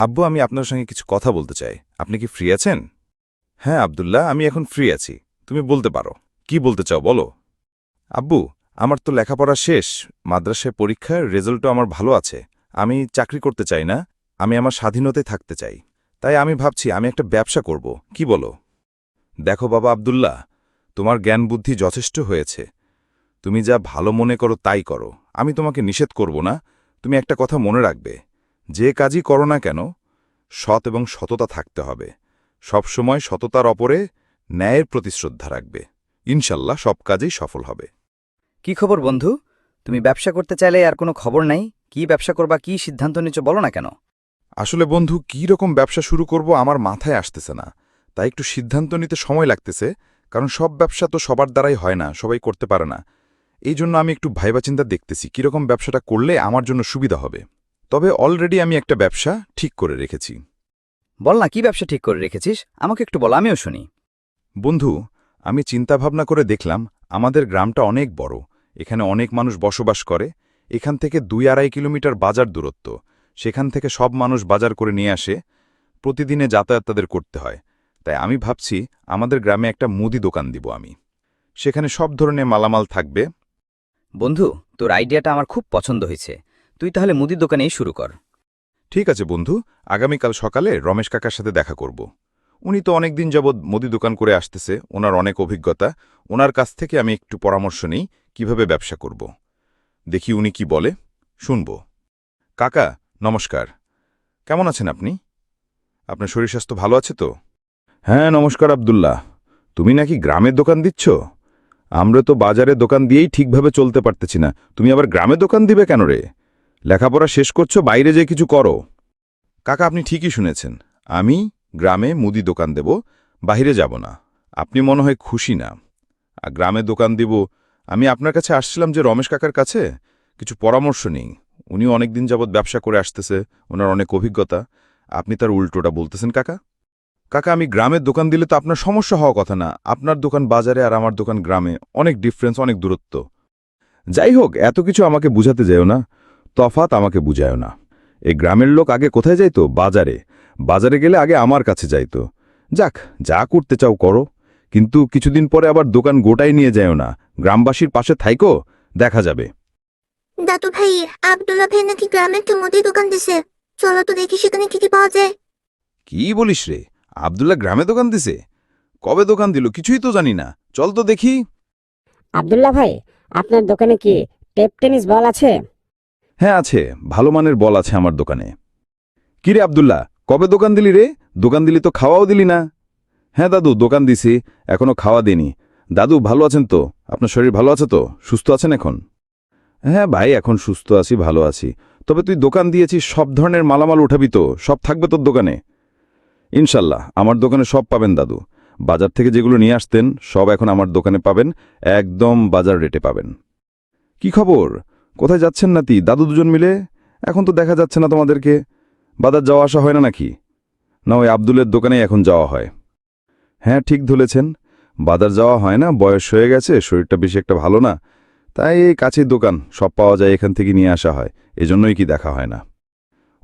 আব্বু, আমি আপনার সঙ্গে কিছু কথা বলতে চাই। আপনি কি ফ্রি আছেন? হ্যাঁ আব্দুল্লাহ, আমি এখন ফ্রি আছি। তুমি বলতে পারো। কি বলতে চাও, বলো। আব্বু, আমার তো লেখাপড়া শেষ। মাদ্রাসায় পরীক্ষার রেজাল্টও আমার ভালো আছে। আমি চাকরি করতে চাই না। আমি আমার স্বাধীনতায় থাকতে চাই। তাই আমি ভাবছি, আমি একটা ব্যবসা করব। কি বলো? দেখো বাবা আব্দুল্লাহ, তোমার জ্ঞান বুদ্ধি যথেষ্ট হয়েছে। তুমি যা ভালো মনে করো তাই করো। আমি তোমাকে নিষেধ করব না। তুমি একটা কথা মনে রাখবে। যে কাজই করো না কেন সৎ এবং সততা থাকতে হবে। সবসময় সততার অপরে ন্যায়ের প্রতি শ্রদ্ধা রাখবে। ইনশাল্লাহ সব কাজেই সফল হবে। কি খবর বন্ধু? তুমি ব্যবসা করতে চাইলে আর কোনো খবর নাই? কি ব্যবসা করবা কি সিদ্ধান্ত নিচ্ছ বলো না কেন? আসলে বন্ধু কী রকম ব্যবসা শুরু করব আমার মাথায় আসতেছে না। তাই একটু সিদ্ধান্ত নিতে সময় লাগতেছে কারণ সব ব্যবসা তো সবার দ্বারাই হয় না সবাই করতে পারে না। এই জন্য আমি একটু ভাইবাচিন্তা দেখতেছি কীরকম ব্যবসাটা করলে আমার জন্য সুবিধা হবে। তবে অলরেডি আমি একটা ব্যবসা ঠিক করে রেখেছি। বল না কি ব্যবসা ঠিক করে রেখেছিস? আমাকে একটু বল আমিও শুনি। বন্ধু আমি চিন্তাভাবনা করে দেখলাম আমাদের গ্রামটা অনেক বড় এখানে অনেক মানুষ বসবাস করে এখান থেকে দুই আড়াই কিলোমিটার বাজার দূরত্ব সেখান থেকে সব মানুষ বাজার করে নিয়ে আসে প্রতিদিনে যাতায়াত তাদের করতে হয়। তাই আমি ভাবছি আমাদের গ্রামে একটা মুদি দোকান দিব আমি। সেখানে সব ধরনের মালামাল থাকবে। বন্ধু তোর আইডিয়াটা আমার খুব পছন্দ হয়েছে। তুই তাহলে মুদির দোকানেই শুরু কর। ঠিক আছে বন্ধু, আগামীকাল সকালে রমেশ কাকার সাথে দেখা করব। উনি তো অনেক দিন যাবৎ মুদি দোকান করে আসতেছে, ওনার অনেক অভিজ্ঞতা। ওনার কাছ থেকে আমি একটু পরামর্শ নিই, কীভাবে ব্যবসা করব। দেখি উনি কি বলে। শুনব। কাকা, নমস্কার। কেমন আছেন আপনি? আপনার শরীর স্বাস্থ্য ভালো আছে তো? হ্যাঁ নমস্কার আব্দুল্লাহ। তুমি নাকি গ্রামের দোকান দিচ্ছ? আমরা তো বাজারে দোকান দিয়েই ঠিকভাবে চলতে পারতেছি না। তুমি আবার গ্রামে দোকান দিবে কেন রে? লেখাপড়া শেষ করছ, বাইরে যে কিছু করো। কাকা, আপনি ঠিকই শুনেছেন। আমি গ্রামে মুদি দোকান দেব বাইরে যাব না। আপনি মনে হয় খুশি না। আর গ্রামে দোকান দিব, আমি আপনার কাছে আসছিলাম যে রমেশ কাকার কাছে। কিছু পরামর্শ নিই। উনি অনেক দিন যাবৎ ব্যবসা করে আসতেছে, ওনার অনেক অভিজ্ঞতা। আপনি তার উল্টোটা বলতেছেন, কাকা। কাকা, আমি গ্রামের দোকান দিলে তো আপনার সমস্যা হওয়া কথা না। আপনার দোকান বাজারে আর আমার দোকান গ্রামে অনেক ডিফারেন্স অনেক দূরত্ব। যাই হোক, এত কিছু আমাকে বুঝাতে যাও না। তফাত আমাকে বুঝায় না। এই গ্রামের লোক আগে কোথায় যাইতো? বাজারে। বাজারে গেলে আগে আমার কাছে যাইতো। যাক যা করতে চাও করো। কিন্তু কিছুদিন পরে আবার দোকান গোটাই নিয়ে যায়ও না। গ্রামবাসীর পাশে থাইকো দেখা যাবে। দাদু ভাই আব্দুল্লাহ ভাই নাকি গ্রামে একটা মুদি দোকান দিছে। চলো তো দেখি সেখানে কি কি পাওয়া যায়। কি বলিস রে? আবদুল্লাহ গ্রামে দোকান দিছে? কবে দোকান দিল? কিছুই তো জানি না। চল তো দেখি। আব্দুল্লাহ ভাই আপনার দোকানে কি টেপ টেনিস বল আছে? হ্যাঁ আছে। ভালো মানের বল আছে আমার দোকানে। কি রে আবদুল্লাহ, কবে দোকান দিলি রে? দোকান দিলি তো খাওয়াও দিলি না। হ্যাঁ দাদু, দোকান দিছি, এখনও খাওয়া দিনি দাদু, ভালো আছেন তো? আপনার শরীর ভালো আছে তো? সুস্থ আছেন এখন? হ্যাঁ ভাই, এখন সুস্থ আছি, ভালো আছি। তবে তুই দোকান দিয়েছিস, সব ধরনের মালামাল উঠাবি তো। সব থাকবে তোর দোকানে। ইনশাল্লাহ, আমার দোকানে সব পাবেন দাদু। বাজার থেকে যেগুলো নিয়ে আসতেন, সব এখন আমার দোকানে পাবেন। একদম বাজার রেটে পাবেন। কি খবর? কোথায় যাচ্ছেন নাতি? দাদু দুজন মিলে? এখন তো দেখা যাচ্ছে না তোমাদেরকে। বাজার যাওয়া আসা হয় না নাকি? না, ওই আবদুলের দোকানে এখন যাওয়া হয়। হ্যাঁ ঠিক ধরেছেন বাজার যাওয়া হয় না, বয়স হয়ে গেছে, শরীরটা বেশি একটা ভালো না। তাই এই কাছেই দোকান, সব পাওয়া যায় এখান থেকে নিয়ে আসা হয়। এজন্যই কি দেখা হয় না।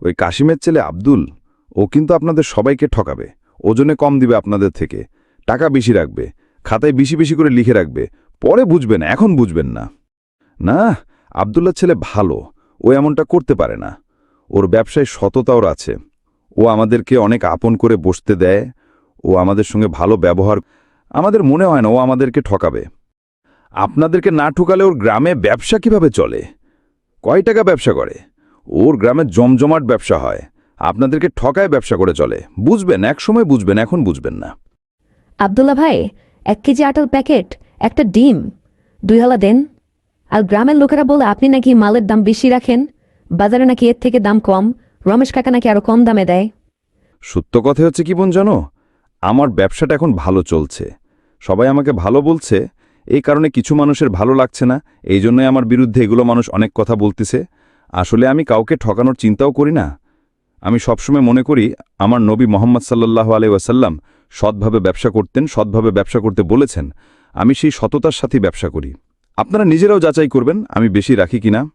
ওই কাশিমের ছেলে আব্দুল, ও কিন্তু আপনাদের সবাইকে ঠকাবে। ওজনে কম দিবে আপনাদের থেকে। টাকা বেশি রাখবে। খাতায় বেশি বেশি করে লিখে রাখবে। পরে বুঝবেন এখন বুঝবেন না। না আবদুল্লার ছেলে ভালো, ও এমনটা করতে পারে না। ওর ব্যবসায় সততাওর আছে। ও আমাদেরকে অনেক আপন করে বসতে দেয়। ও আমাদের সঙ্গে ভালো ব্যবহার আমাদের মনে হয় না ও আমাদেরকে ঠকাবে। আপনাদেরকে না ঠুকালে ওর গ্রামে ব্যবসা কীভাবে চলে? কয় টাকা ব্যবসা করে? ওর গ্রামে জমজমাট ব্যবসা হয়। আপনাদেরকে ঠকায় ব্যবসা করে চলে। বুঝবেন এক সময় বুঝবেন, এখন বুঝবেন না। আবদুল্লা ভাই, এক কেজি আটার প্যাকেট, একটা ডিম। দুই হালা দেন। আর গ্রামের লোকেরা বলে, আপনি নাকি মালের দাম বেশি রাখেন? বাজারে নাকি এর থেকে দাম কম? রমেশ কাকা নাকি আরও কম দামে দেয়? সত্য কথা হচ্ছে কি বোন জানো? আমার ব্যবসাটা এখন ভালো চলছে। সবাই আমাকে ভালো বলছে। এই কারণে কিছু মানুষের ভালো লাগছে না। এই জন্যই আমার বিরুদ্ধে এগুলো মানুষ অনেক কথা বলতেছে। আসলে আমি কাউকে ঠকানোর চিন্তাও করি না। আমি সবসময় মনে করি, আমার নবী মোহাম্মদ সাল্লাহ আলাই ওয়াসাল্লাম সৎভাবে ব্যবসা করতেন, সৎভাবে ব্যবসা করতে বলেছেন। আমি সেই সততার সাথেই ব্যবসা করি। আপনারা নিজেরাও যাচাই করবেন, আমি বেশি রাখি কিনা।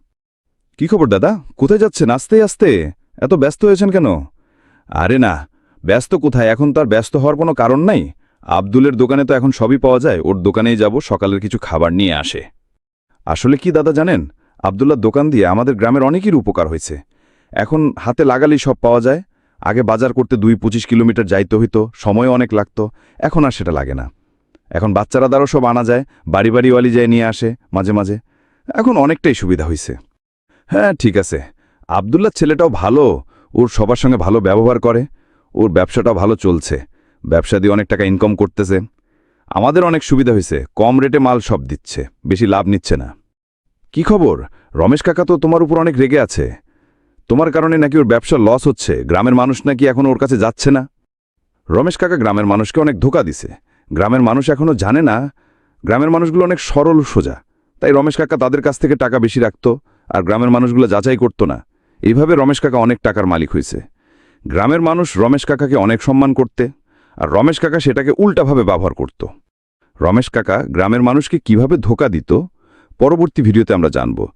কি খবর, দাদা? কোথায় যাচ্ছেন? আস্তে আস্তে। এত ব্যস্ত হয়েছেন কেন? আরে না, ব্যস্ত কোথায়? এখন তো আর ব্যস্ত হওয়ার কোনো কারণ নাই। আব্দুলের দোকানে তো এখন সবই পাওয়া যায়। ওর দোকানেই যাব, সকালের কিছু খাবার নিয়ে আসে। আসলে কি, দাদা, জানেন? আবদুল্লার দোকান দিয়ে আমাদের গ্রামের অনেকেরই উপকার হয়েছে। এখন হাতে লাগালেই সব পাওয়া যায়। আগে বাজার করতে দুই পঁচিশ কিলোমিটার যাইতে হইতো, সময় অনেক লাগতো। এখন আর সেটা লাগে না। এখন বাচ্চারা দ্বারও সব আনা যায় বাড়ি বাড়িওয়ালি যায় নিয়ে আসে মাঝে মাঝে। এখন অনেকটাই সুবিধা হয়েছে হ্যাঁ ঠিক আছে। আবদুল্লার ছেলেটাও ভালো, ওর সবার সঙ্গে ভালো ব্যবহার করে, ওর ব্যবসাটাও ভালো চলছে। ব্যবসা দিয়ে অনেক টাকা ইনকাম করতেছে। আমাদের অনেক সুবিধা হয়েছে কম রেটে মাল সব দিচ্ছে, বেশি লাভ নিচ্ছে না। কি খবর? রমেশ কাকা তো তোমার উপর অনেক রেগে আছে। তোমার কারণে নাকি ওর ব্যবসা লস হচ্ছে, গ্রামের মানুষ নাকি এখন ওর কাছে যাচ্ছে না? রমেশ কাকা গ্রামের মানুষকে অনেক ধোকা দিছে। গ্রামের মানুষ এখনও জানে না, গ্রামের মানুষগুলো অনেক সরল সোজা। তাই রমেশ কাকা তাদের কাছ থেকে টাকা বেশি রাখত আর গ্রামের মানুষগুলো যাচাই করত না। এইভাবে রমেশ কাকা অনেক টাকার মালিক হয়েছে। গ্রামের মানুষ রমেশ কাকাকে অনেক সম্মান করতে আর রমেশ কাকা সেটাকে উল্টাভাবে ব্যবহার করত। রমেশ কাকা গ্রামের মানুষকে কীভাবে ধোকা দিত, পরবর্তী ভিডিওতে আমরা জানব।